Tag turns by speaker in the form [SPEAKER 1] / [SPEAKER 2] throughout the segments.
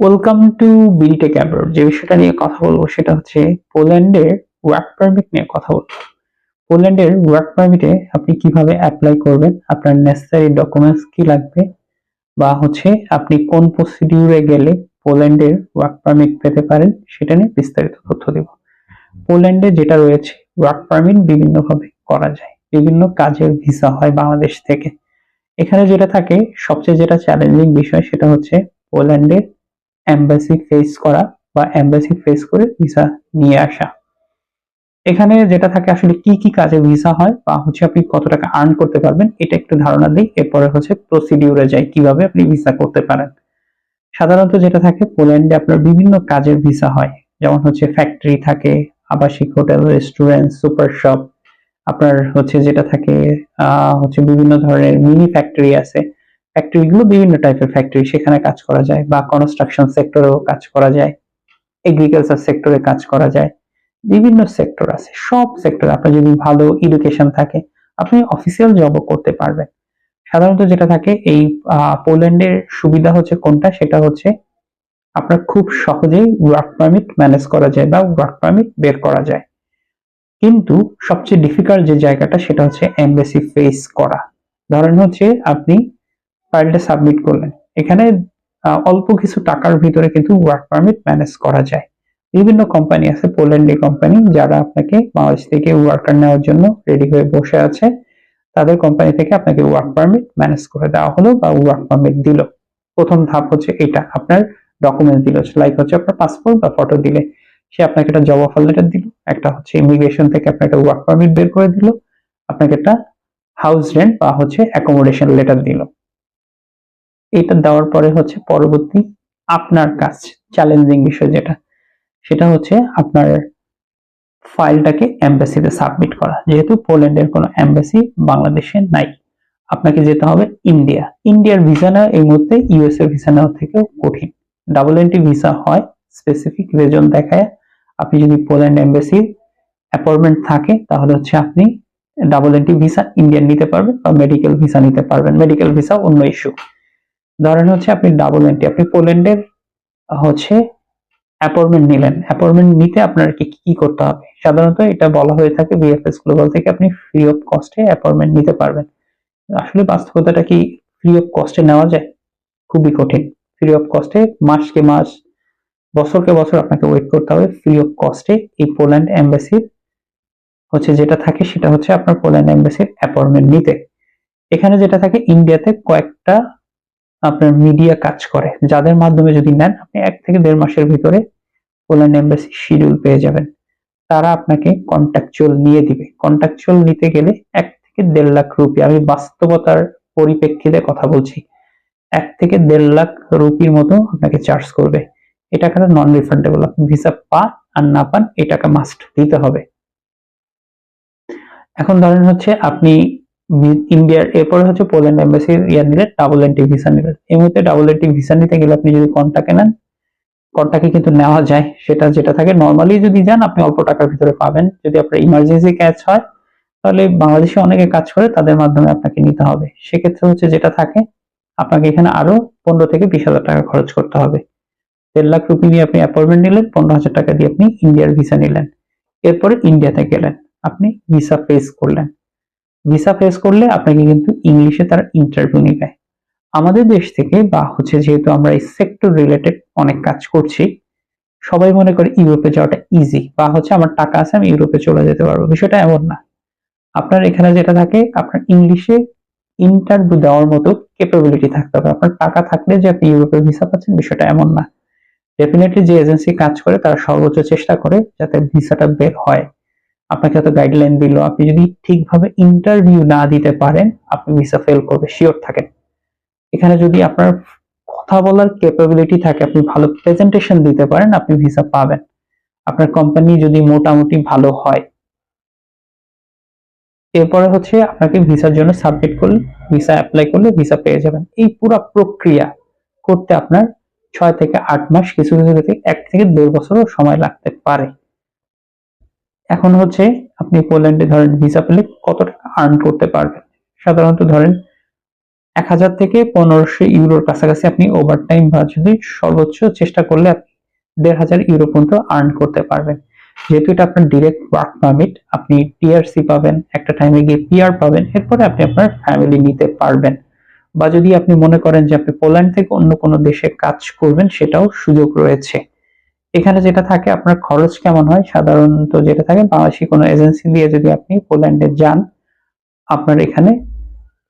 [SPEAKER 1] Welcome to B Tech abroad যে বিষয়টা নিয়ে কথা বলব সেটা হচ্ছে পোল্যান্ডের ওয়ার্ক পারমিট নিয়ে কথা বলব। পোল্যান্ডের ওয়ার্ক পারমিটে আপনি কীভাবে অ্যাপ্লাই করবেন, আপনার নেসেসারি ডকুমেন্টস কি লাগবে, বা হচ্ছে আপনি কোন প্রসিডিউরে গেলে পোল্যান্ডের ওয়ার্ক পারমিট পেতে পারেন, সেটা নিয়ে বিস্তারিত তথ্য দেব। পোল্যান্ডে যেটা রয়েছে ওয়ার্ক পারমিট বিভিন্নভাবে করা যায়। বিভিন্ন কাজের ভিসা হয় বাংলাদেশ থেকে। এখানে যেটা থাকে, সবচেয়ে যেটা চ্যালেঞ্জিং বিষয় সেটা হচ্ছে পোল্যান্ডের এম্বাসি ফেস করা বা এম্বাসি ফেস করে ভিসা নিয়ে আসা। এখানে যেটা থাকে আসলে কি কি কাজে ভিসা হয় বা হচ্ছে আপনি কত টাকা আর্ন করতে পারবেন, এটা একটু ধারণা দিই। এরপরে হচ্ছে প্রসিডিউরে যাই, কীভাবে আপনি ভিসা করতে পারেন। সাধারণত যেটা থাকে, পোল্যান্ডে আপনার বিভিন্ন কাজের ভিসা হয়। যেমন হচ্ছে ফ্যাক্টরি থাকে, আবাসিক হোটেল রেস্টুরেন্ট সুপার শপ আপনার হচ্ছে যেটা থাকে হচ্ছে বিভিন্ন ধরনের মিনি ফ্যাক্টরি আছে। ফ্যাক্টরিগুলো বিভিন্ন টাইপের ফ্যাক্টরি সেখানে কাজ করা যায় বা কনস্ট্রাকশন সেক্টরেও কাজ করা যায় এগ্রিকালচার সেক্টরে কাজ করা যায়, বিভিন্ন সেক্টর আছে, সব সেক্টরে আপনার যদি ভালো এডুকেশন থাকে, আপনি অফিসিয়াল জবও করতে পারবেন। সাধারণত যেটা থাকে, এই পোল্যান্ডের সুবিধা হচ্ছে কোনটা? সেটা হচ্ছে আপনার খুব সহজেই ওয়ার্ক পারমিট ম্যানেজ করা যায় বা ওয়ার্ক পারমিট বের করা যায়। কিন্তু সবচেয়ে ডিফিকাল্ট যে জায়গাটা, সেটা হচ্ছে এমবেসি ফেস করা। ধরেন হচ্ছে আপনি ফাইলটা সাবমিট করলেন। এখানে অল্প কিছু টাকার ভিতরে কিন্তু ওয়ার্ক পারমিট ম্যানেজ করা যায়। বিভিন্ন কোম্পানি আছে পোল্যান্ডি কোম্পানি যারা আপনাকে বাংলাদেশ থেকে ওয়ার্কার নেওয়ার জন্য রেডি হয়ে বসে আছে। তাদের কোম্পানি থেকে আপনাকে ওয়ার্ক পারমিট ম্যানেজ করে দেওয়া হলো বা ওয়ার্ক পারমিট দিল। প্রথম ধাপ হচ্ছে এটা, আপনার ডকুমেন্ট দিল লাইক হচ্ছে আপনার পাসপোর্ট বা ফটো দিলে। সে আপনাকে একটা জব অফার লেটার দিল, একটা হচ্ছে ইমিগ্রেশন থেকে আপনাকে ওয়ার্ক পারমিট বের করে দিল, আপনাকে একটা হাউস রেন্ট বা হচ্ছে অ্যাকোমোডেশন লেটার দিল। এটা দেওয়ার পরে হচ্ছে পরবর্তী আপনার কাজ চ্যালেঞ্জিং বিষয় যেটা, সেটা হচ্ছে আপনার ফাইলটাকে এমবাসিতে সাবমিট করা। যেহেতু পোল্যান্ডের কোনো এমবাসি বাংলাদেশে নাই। আপনাকে যেতে হবে ইন্ডিয়া। ইন্ডিয়ার ভিসা নেওয়া এই মুহূর্তে ইউএস এর ভিসা নেওয়ার থেকেও কঠিন। ডাবল এন্ট্রি ভিসা হয় স্পেসিফিক রিজন দেখায়। আপনি যদি পোল্যান্ড এমবাসির অ্যাপয়েন্টমেন্ট থাকে, তাহলে হচ্ছে আপনি ডাবল এন্ট্রি ভিসা ইন্ডিয়ান নিতে পারবেন বা মেডিকেল ভিসা নিতে পারবেন। মেডিকেল ভিসা অন্য ইস্যু ধরেন হচ্ছে আপনি ডাবল এন্ট্রি আপনি পোল্যান্ডের হচ্ছে অ্যাপয়েন্টমেন্ট নিলেন। অ্যাপয়েন্টমেন্ট নিতে আপনার কি কি করতে হবে? সাধারণত এটা বলা হয়ে থাকে বিএফএস গ্লোবাল থেকে আপনি ফ্রি অফ কস্টে অ্যাপয়েন্টমেন্ট নিতে পারবেন। আসলে বাস্তবতাটা কি ফ্রি অফ কস্টে নেওয়া যায়? খুবই কঠিন। ফ্রি অফ কস্টে মাসকে মাস, বছরকে বছর আপনাকে ওয়েট করতে হবে। ফ্রি অফ কস্টে এই পোল্যান্ড এম্বাসির হচ্ছে যেটা থাকে সেটা হচ্ছে আপনার পোল্যান্ড এম্বাসির অ্যাপয়েন্টমেন্ট নিতে। এখানে যেটা থাকে ইন্ডিয়াতে কয়েকটা আপনার মিডিয়া কাজ করে। যাদের মাধ্যমে যদি নেন, আপনি এক থেকে দেড় মাসের ভিতরে পোল্যান্ড এম্বাসি শিডিউল পেয়ে যাবেন। তারা আপনাকে কন্ট্রাকচুয়াল নিয়ে দিবে। কন্ট্রাকচুয়াল নিতে গেলে এক থেকে দেড় লাখ রুপি। আমি বাস্তবতার পরিপ্রেক্ষিতে কথা বলছি। এক থেকে দেড় লাখ রুপির মতো আপনাকে চার্জ করবে। এই টাকাটা নন রিফান্ডেবল আপনি ভিসা পান আর না পান এই টাকা মাস্ট দিতে হবে। এখন ধরেন হচ্ছে আপনি ইন্ডিয়ার এরপরে হচ্ছে পোল্যান্ড এম্বাসির ইয়া নিলেন ডাবল এন্ট্রি ভিসা নিলেন এই মুহূর্তে ডাবল এন্ট্রি ভিসা নিতে গেলে আপনি যদি কন্টাকে নেন কন্টাকে কিন্তু নেওয়া যায়, সেটা যেটা থাকে। নর্মালি যদি যান, আপনি অল্প টাকার ভিতরে পাবেন। যদি আপনার ইমার্জেন্সি ক্যাচ হয়, তাহলে বাংলাদেশে অনেকে কাজ করে, তাদের মাধ্যমে আপনাকে নিতে হবে। সেক্ষেত্রে হচ্ছে যেটা থাকে, আপনাকে এখানে আরও পনেরো থেকে বিশ হাজার টাকা খরচ করতে হবে। দেড় লাখ রুপি নিয়ে আপনি অ্যাপয়েন্টমেন্ট নিলেন, পনেরো হাজার টাকা দিয়ে আপনি ইন্ডিয়ার ভিসা নিলেন। এরপরে ইন্ডিয়াতে গেলেন, আপনি ভিসা ফেস করলেন। ভিসা ফেস করলে আপনাকে কিন্তু ইংলিশে তারা ইন্টারভিউ নিবে। আমাদের দেশ থেকে বা হচ্ছে যেহেতু আমরা এই সেক্টর রিলেটেড অনেক কাজ করছি, সবাই মনে করে ইউরোপে যাওয়াটা ইজি বা হচ্ছে আমার টাকা আছে, আমি ইউরোপে চলে যেতে পারব। বিষয়টা এমন না। আপনার এখানে যেটা থাকে, আপনার ইংলিশে ইন্টারভিউ দেওয়ার মতো ক্যাপাবিলিটি থাকতে হবে। আপনার টাকা থাকলে যে আপনি ইউরোপের ভিসা পাচ্ছেন, বিষয়টা এমন না। ডেফিনেটলি যে এজেন্সি কাজ করে, তারা সর্বোচ্চ চেষ্টা করে যাতে ভিসাটা বের হয়। আপনাকে হয়তো গাইডলাইন দিল, আপনি যদি ঠিকভাবে ইন্টারভিউ না দিতে পারেন, আপনি ভিসা ফেল করবে শিওর থাকেন। এখানে যদি আপনার কথা বলার ক্যাপাবিলিটি থাকে, আপনি ভালো প্রেজেন্টেশন দিতে পারেন, আপনি ভিসা পাবেন। আপনার কোম্পানি যদি মোটামুটি ভালো হয়, এরপরে হচ্ছে আপনাকে ভিসার জন্য সাবমিট করলে ভিসা অ্যাপ্লাই করলে ভিসা পেয়ে যাবেন। এই পুরো প্রক্রিয়া করতে আপনার ছয় থেকে আট মাস, কিছু কিছু ক্ষেত্রে এক থেকে দেড় বছরও সময় লাগতে পারে। এখন হচ্ছে আপনি পোল্যান্ডে ধরেন ভিসা পেলে কত টাকা আর্ন করতে পারবেন। সাধারণত ধরেন এক হাজার থেকে পনেরোশো ইউরোর কাছাকাছি আপনি ওভার টাইম বা যদি সর্বোচ্চ চেষ্টা করলে আপনি দেড় হাজার ইউরো পর্যন্ত আর্ন করতে পারবেন। যেহেতু এটা আপনার ডিরেক্ট ওয়ার্ক পারমিট আপনি টিআরসি পাবেন, একটা টাইমে গিয়ে পিআর পাবেন, এরপরে আপনি আপনার ফ্যামিলি নিতে পারবেন। বা যদি আপনি মনে করেন যে আপনি পোল্যান্ড থেকে অন্য কোনো দেশে কাজ করবেন, সেটাও সুযোগ রয়েছে। এখানে যেটা থাকে, আপনার খরচ কেমন হয়? সাধারণত যেটা থাকে, বাংলাদেশি কোনো এজেন্সি দিয়ে যদি আপনি পোল্যান্ডে যান, আপনার এখানে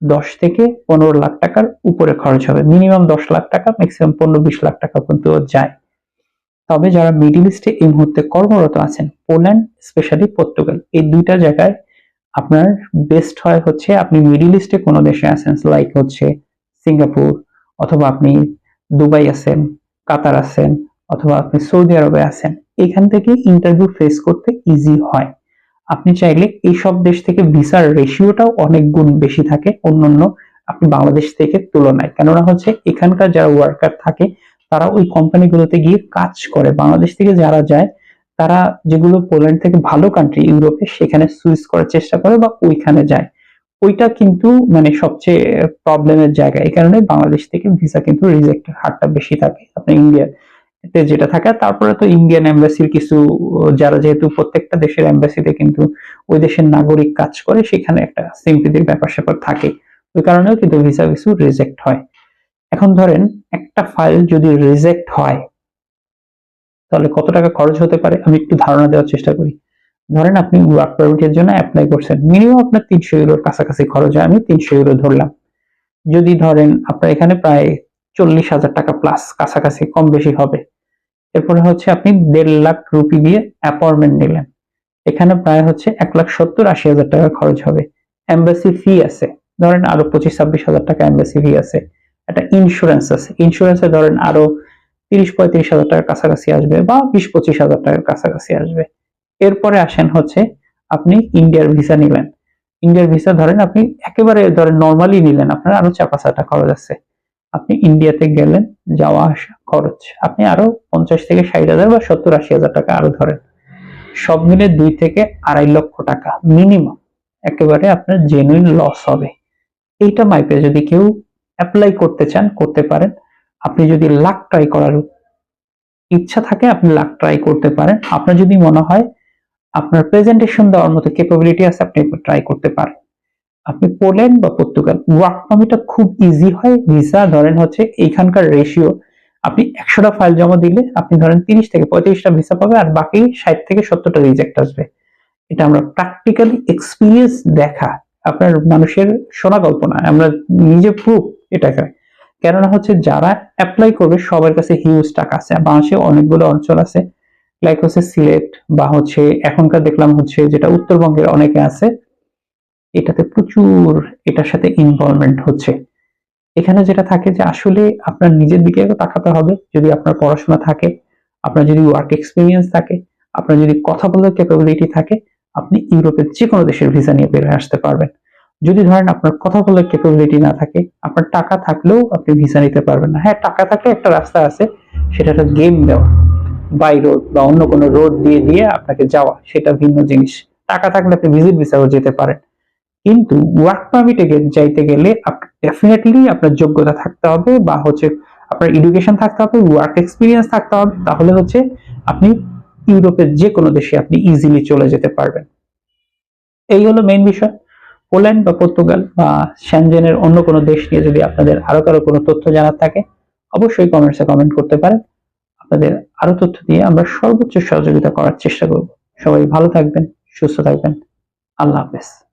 [SPEAKER 1] দশ থেকে পনেরো লাখ টাকার উপরে খরচ হবে। মিনিমাম দশ লাখ টাকা ম্যাক্সিমাম পনেরো বিশ লাখ টাকা পর্যন্ত যায়। তবে যারা মিডিল ইস্টে এই মুহূর্তে কর্মরত আছেন, পোল্যান্ড স্পেশালি পর্তুগাল, এই দুইটা জায়গায় আপনার বেস্ট হয় হচ্ছে আপনি মিডিল ইস্টে কোনো দেশে আছেন লাইক হচ্ছে সিঙ্গাপুর, অথবা আপনি দুবাই আছেন, কাতার আছেন অথবা আপনি সৌদি আরবে আছেন, এখান থেকে ইন্টারভিউ ফেস করতে ইজি হয়। আপনি চাইলে এই সব দেশ থেকে ভিসার রেশিওটাও অনেক গুণ বেশি থাকে, অন্যান্য আপনি বাংলাদেশ থেকে তুলনায়। কেননা হচ্ছে এখানকার যারা ওয়ার্কার থাকে, তারা ওই কোম্পানিগুলোতে গিয়ে কাজ করে। বাংলাদেশ থেকে যারা যায়, তারা যেগুলো পোল্যান্ড থেকে ভালো কান্ট্রি ইউরোপে সেখানে সুইচ করার চেষ্টা করে বা ওইখানে যায়। ওইটা কিন্তু মানে সবচেয়ে প্রবলেমের জায়গা। এই কারণে বাংলাদেশ থেকে ভিসা কিন্তু রিজেক্টের হারটা বেশি থাকে। আপনার ইন্ডিয়া তে যেটা থাকে, তারপরে তো ইন্ডিয়ান এম্বাসির কিছু, যারা যেহেতু প্রত্যেকটা দেশের এম্বাসিতে কিন্তু ওই দেশের নাগরিক কাজ করে, সেখানে একটা সিম্পিতির ব্যাপার স্যাপার থাকে। ওই কারণেও কিন্তু ভিসা কিছু রিজেক্ট হয়। এখন ধরেন, একটা ফাইল যদি রিজেক্ট হয়, তাহলে কত টাকা খরচ হতে পারে? আমি একটু ধারণা দেওয়ার চেষ্টা করি। ধরেন আপনি ওয়ার্ক পারমিটের জন্য অ্যাপ্লাই করছেন। মিনিমাম আপনার তিনশো ইউরোর কাছাকাছি খরচ হয়। আমি তিনশো ইউরো ধরলাম। যদি ধরেন, আপনার এখানে প্রায় চল্লিশ হাজার টাকা প্লাস কাছাকাছি কম বেশি হবে। এরপরে হচ্ছে আপনি দেড় লাখ রুপি দিয়ে অ্যাপয়েন্টমেন্ট নিলেন। এখানে প্রায় হচ্ছে এক লাখ সত্তর আশি হাজার টাকা খরচ হবে। এম্বাসি ফি আছে। ধরেন আরও পঁচিশ ছাব্বিশ হাজার টাকা এম্বাসি ফি আছে। একটা ইন্স্যুরেন্স আছে। ইন্স্যুরেন্সে ধরেন আরও তিরিশ পঁয়ত্রিশ হাজার টাকার কাছাকাছি আসবে বা বিশ পঁচিশ হাজার টাকার কাছাকাছি আসবে। এরপরে আসেন হচ্ছে আপনি ইন্ডিয়ার ভিসা নিলেন। ইন্ডিয়ার ভিসা ধরেন আপনি একেবারে ধরেন নর্মালি নিলেন। আপনার আরও টাকা খরচ আছে। আপনি ইন্ডিয়াতে গেলেন, যাওয়া আসা খরচ, আপনি আরও পঞ্চাশ থেকে ষাট হাজার বা সত্তর আশি হাজার টাকা আরও ধরেন। সব মিলে দুই থেকে আড়াই লক্ষ টাকা মিনিমাম একেবারে আপনার জেনুইন লস হবে। এইটা মাইপে যদি কেউ অ্যাপ্লাই করতে চান, করতে পারেন। আপনি যদি লাখ ট্রাই করার ইচ্ছা থাকে, আপনি লাখ ট্রাই করতে পারেন। আপনার যদি মনে হয় আপনার প্রেজেন্টেশন দেওয়ার মতো ক্যাপাবিলিটি আছে, আপনি ট্রাই করতে পারেন। আপনি পোল্যান্ড বা পর্তুগাল ওয়ার্ক পারমিটটা খুব ইজি হয় ভিসা ধরেন হচ্ছে এইখানকার রেশিও আপনি একশোটা ফাইল জমা দিলে আপনি ধরেন তিরিশ থেকে পঁয়ত্রিশটা ভিসা পাবে আর বাকি ষাট থেকে সত্তরটা রিজেক্ট আসবে। এটা আমরা প্র্যাকটিক্যালি এক্সপিরিয়েন্স দেখা, আপনার মানুষের শোনা গল্প না আমরা নিজে প্রুফ এটাকে কেননা হচ্ছে যারা অ্যাপ্লাই করবে সবার কাছে হিউজ টাকা আছে বাংলাদেশে অনেকগুলো অঞ্চল আছে লাইক হচ্ছে সিলেট বা হচ্ছে এখনকার দেখলাম হচ্ছে যেটা উত্তরবঙ্গের অনেকে আছে এটাতে প্রচুর এটার সাথে ইনভলভমেন্ট হচ্ছে। এখানে যেটা থাকে যে আসলে আপনার নিজের দিকে তাকাতে হবে। যদি আপনার পড়াশোনা থাকে, আপনার যদি ওয়ার্ক এক্সপিরিয়েন্স থাকে, আপনার যদি কথা বলার ক্যাপাবিলিটি থাকে, আপনি ইউরোপের যে কোনো দেশের ভিসা নিয়ে বের হয়ে আসতে পারবেন। যদি ধরেন আপনার কথা বলার ক্যাপাবিলিটি না থাকে, আপনার টাকা থাকলেও আপনি ভিসা নিতে পারবেন না। হ্যাঁ টাকা থাকলে একটা রাস্তা আছে, সেটা একটা গেম দেওয়া। বাই রোড বা অন্য কোনো রোড দিয়ে দিয়ে আপনাকে যাওয়া, সেটা ভিন্ন জিনিস। টাকা থাকলে আপনি ভিজিট ভিসাও যেতে পারেন। কিন্তু ওয়ার্ক পারমিটে যাইতে গেলে ডেফিনেটলি আপনার যোগ্যতা থাকতে হবে বা হচ্ছে আপনার এডুকেশন থাকতে হবে ওয়ার্ক এক্সপিরিয়েন্স থাকতে হবে, তাহলে হচ্ছে আপনি ইউরোপের যে কোনো দেশে আপনি ইজিলি চলে যেতে পারবেন। এই হলো মেইন বিষয়। পোল্যান্ড বা পর্তুগাল বা শ্যানজেনের অন্য কোনো দেশ নিয়ে যদি আপনাদের আরও কারও কোনো তথ্য জানার থাকে, অবশ্যই কমেন্টসে কমেন্ট করতে পারেন। আপনাদের আরও তথ্য দিয়ে আমরা সর্বোচ্চ সহযোগিতা করার চেষ্টা করব। সবাই ভালো থাকবেন, সুস্থ থাকবেন। আল্লাহ হাফেজ।